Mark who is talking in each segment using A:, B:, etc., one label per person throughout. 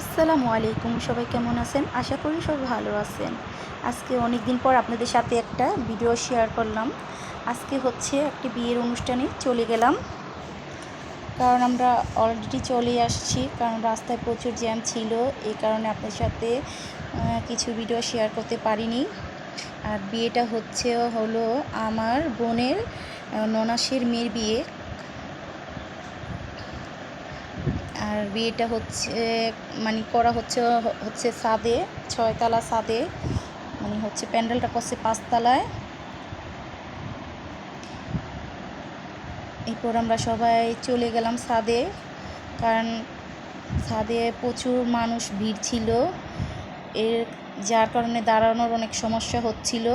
A: আসসালামু আলাইকুম, সবাই কেমন আছেন? আশা করি সবাই ভালো আছেন। আজকে অনেক দিন পর আপনাদের সাথে একটা ভিডিও শেয়ার করলাম। আজকে হচ্ছে একটি বিয়ের অনুষ্ঠানে চলে গেলাম। কারণ আমরা অলরেডি চলে আসছি, কারণ রাস্তায় প্রচুর জ্যাম ছিল, এই কারণে আপনাদের সাথে কিছু ভিডিও শেয়ার করতে পারিনি। আর বিয়েটা হচ্ছে হলো আমার বোনের ননাসের মেয়ের বিয়ে। আর বিয়েটা হচ্ছে মানে করা হচ্ছে হচ্ছে ছাদে, ছয়তলা সাদে মানে হচ্ছে প্যান্ডেলটা করছে পাঁচতলায়। এরপর আমরা সবাই চলে গেলাম ছাদে, কারণ ছাদে প্রচুর মানুষ, ভিড় ছিল। এর, যার কারণে দাঁড়ানোর অনেক সমস্যা হচ্ছিল।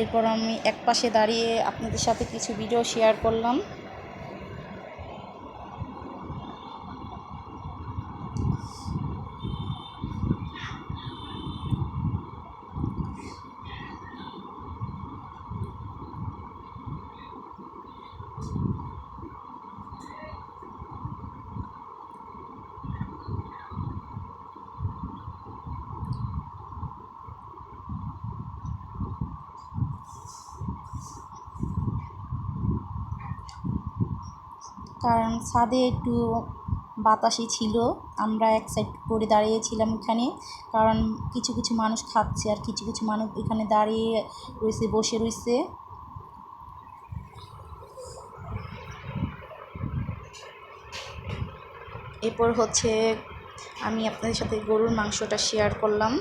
A: এরপর আমি এক পাশে দাঁড়িয়ে আপনাদের সাথে কিছু ভিডিও শেয়ার করলাম। কারণ ছাদে একটু বাতাসই ছিল। আমরা এক সাইড করে দাঁড়িয়েছিলাম এখানে, কারণ কিছু কিছু মানুষ খাচ্ছে আর কিছু কিছু মানুষ এখানে দাঁড়িয়ে রয়েছে, বসে রয়েছে। এরপর হচ্ছে আমি আপনাদের সাথে গরুর মাংসটা শেয়ার করলাম।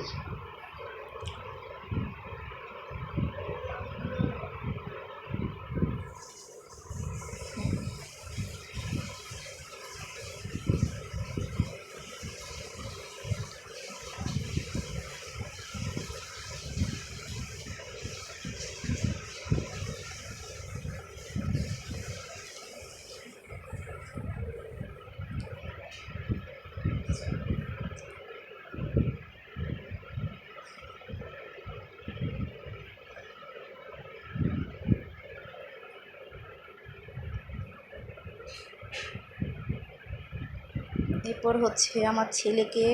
A: এরপর হচ্ছে আমার ছেলেকে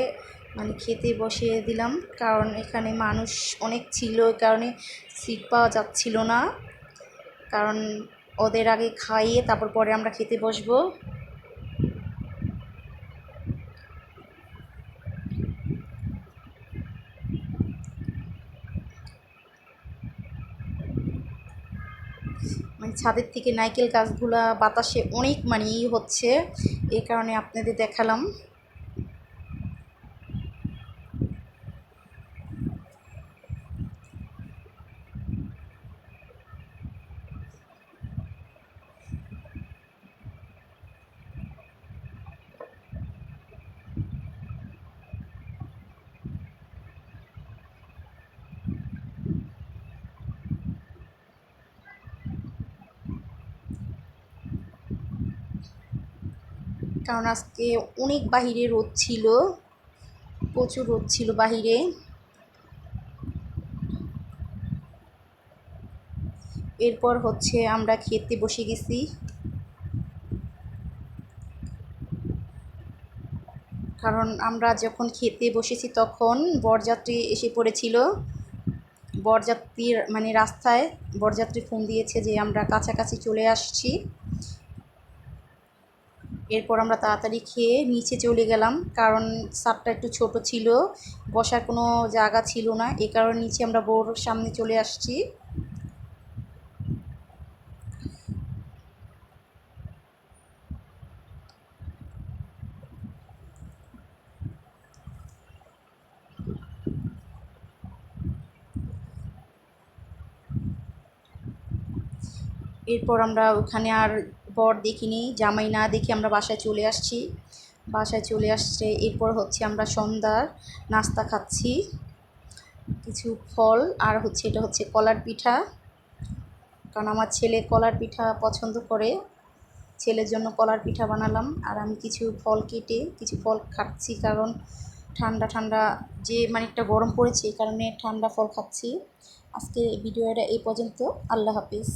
A: মানে খেতে বসিয়ে দিলাম। কারণ এখানে মানুষ অনেক ছিল ওই কারণে সিট পাওয়া যাচ্ছিল না। কারণ ওদের আগে খাইয়ে তারপর পরে আমরা খেতে বসবো। ছাদের থেকে নারকেল গাছগুলা বাতাসে অনেক মানে ই হচ্ছে। এই কারণে আপনাদের দেখালাম। কারণ আজকে অনেক বাহিরে রোদ ছিল, প্রচুর রোদ ছিল বাহিরে। এরপর হচ্ছে আমরা খেতে বসে গেছি। কারণ আমরা যখন খেতে বসেছি তখন বরযাত্রী এসে পড়েছিল। বরযাত্রীর মানে রাস্তায় বরযাত্রী ফোন দিয়েছে যে আমরা কাছাকাছি চলে আসছি। এরপর আমরা তাড়াতাড়ি খেয়ে নিচে চলে গেলাম, কারণ সাপটা একটু ছোট ছিল, বসার কোনো জায়গা ছিল না, এ কারণে নিচে আমরা বোর সামনে চলে আসছি। এরপর আমরা ওখানে আর বর দেখিনি, জামাই না দেখে আমরা বাসায় চলে আসছি। বাসায় চলে আসছে, এরপর হচ্ছে আমরা সন্ধ্যার নাস্তা খাচ্ছি। কিছু ফল, আর হচ্ছে এটা হচ্ছে কলার পিঠা। কারণ আমার ছেলে কলার পিঠা পছন্দ করে, ছেলের জন্য কলার পিঠা বানালাম। আর আমি কিছু ফল কেটে, কিছু ফল খাচ্ছি কারণ ঠান্ডা ঠান্ডা যে মানে একটা গরম পড়েছে, এই কারণে ঠান্ডা ফল খাচ্ছি। আজকে ভিডিওটা এই পর্যন্ত। আল্লাহ হাফিজ।